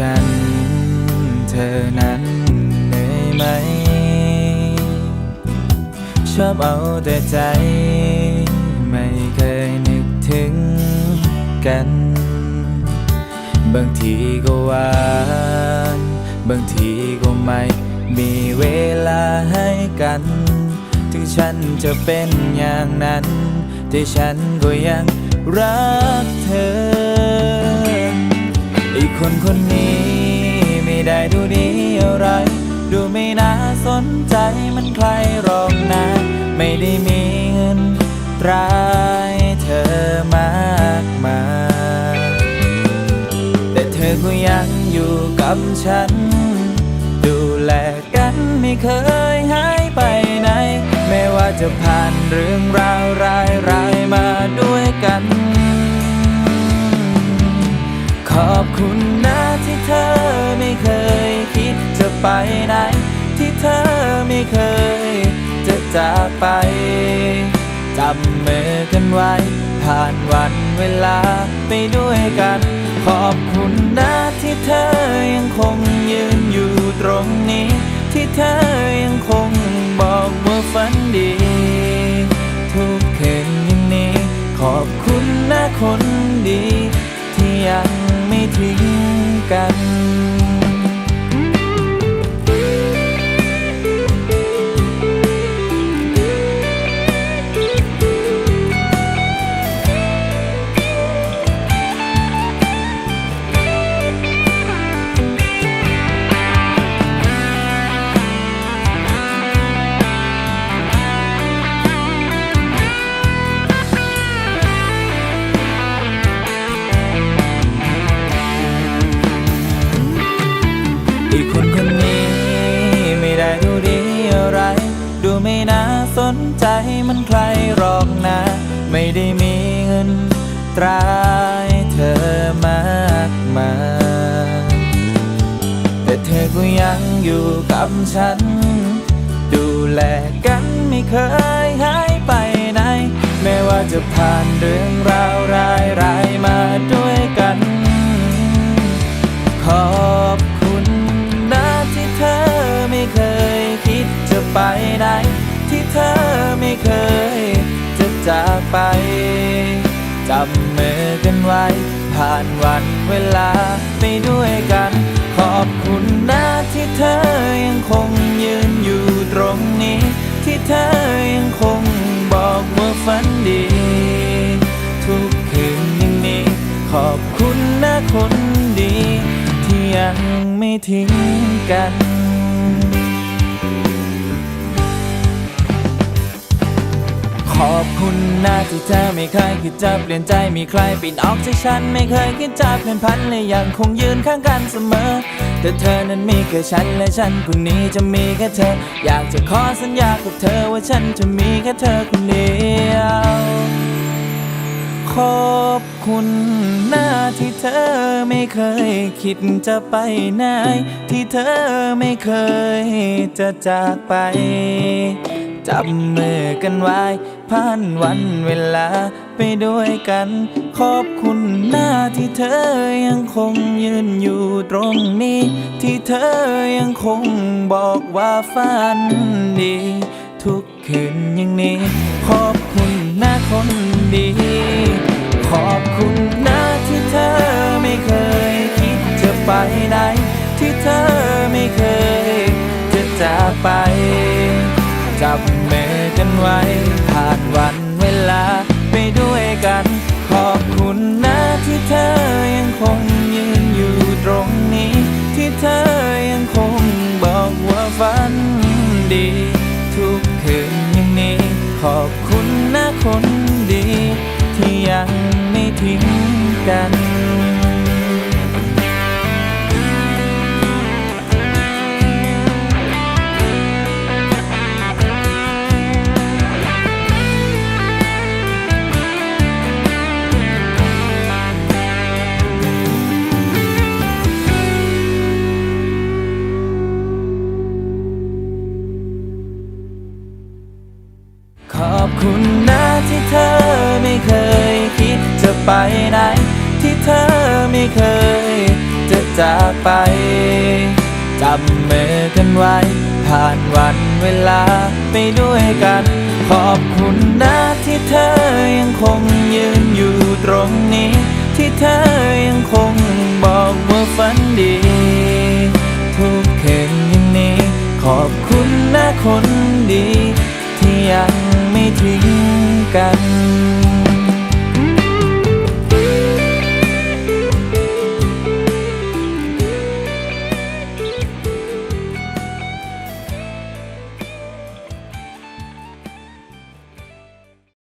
ฉัน เธอนั้นเหนื่อยไหม ชอบเอาแต่ใจ ไม่เคยนึกถึงกัน บางทีก็หวานบางทีก็ไม่ มีเวลาให้กัน ถึงฉันจะเป็นอย่างนั้น แต่ฉันก็ยังรักเธอ คนคนนี้ไม่ได้ดูดีอะไร ดูไม่น่าสนใจมันใครหรอกนะ ไม่ได้มีเงินตรายเธอมากมายแต่เธอก็ยังอยู่กับฉัน ดูแลกันไม่เคยหายไปไหนแม้ว่าจะผ่านเรื่องราวรายรายๆมาด้วยกัน อบคุณนะที่เธอไม่เคยคิดจะไปไหน ที่เธอไม่เคยจะจากไปจับมือกันไว้ ผ่านวันเวลาไปด้วยกัน ขอบคุณนะที่เธอยังคงยืนอยู่ตรงนี้ ที่เธอยังคงบอก กั สนใจมันใครหรอกนะ ไม่ได้มีเงินตรายเธอมากมายแต่เธอก็ยังอยู่กับฉัน ดูแลกันไม่เคยหายไปไหน แม้ว่าจะผ่านเรื่องราวรายรายๆมาด้วย เคยจะจากไป จับมือกันไว้ ผ่านวันเวลาไปด้วยกัน ขอบคุณนะที่เธอยังคงยืนอยู่ตรงนี้ ที่เธอยังคงบอกว่าฝันดี ทุกคืนย่างนี้ ขอบคุณนะคนดี ที่ยังไม่ทิ้งกัน ขอบคุณนะที่เธอไม่เคยคิดจะเปลี่ยนใจมีใครปิดออกจากฉันไม่เคยคิดจะเปลี่ยนพันและยังคงยืนข้างกันเสมอ แต่เธอนั้นมีแค่ฉันและฉันคนนี้จะมีแค่เธอ อยากจะขอสัญญากับเธอว่าฉันจะมีแค่เธอคนเดียวขอบคุณนะที่เธอไม่เคยคิดจะไปไหนที่เธอไม่เคยจะจากไป จับมือกันไว้ ผ่านวันเวลาไปด้วยกัน ขอบคุณนะที่เธอยังคงยืนอยู่ตรงนี้ ที่เธอยังคงบอกว่าฝันดี ทุกคืนอย่างนี้ ขอบคุณนะคนดี ขอบคุณนะที่เธอไม่เคยคิดจะไปไหน ที่เธอไม่เคยจะจากไป จับ ไว้ผ่านวันเวลาไปด้วยกัน ขอบคุณนะที่เธอยังคงยืนอยู่ตรงนี้ ที่เธอยังคงบอกว่าฝันดี ทุกคืนอย่างนี้ ขอบคุณนะคนดี ที่ยังไม่ทิ้งกัน จากไป จับมือกันไว้ ผ่านวันเวลาไปด้วยกัน ขอบคุณนะที่เธอยังคงยืนอยู่ตรงนี้ ที่เธอยังคงบอกว่าฝันดี ทุกคืนอย่างนี้ ขอบคุณนะคนดี ที่ยังไม่ทิ้งกัน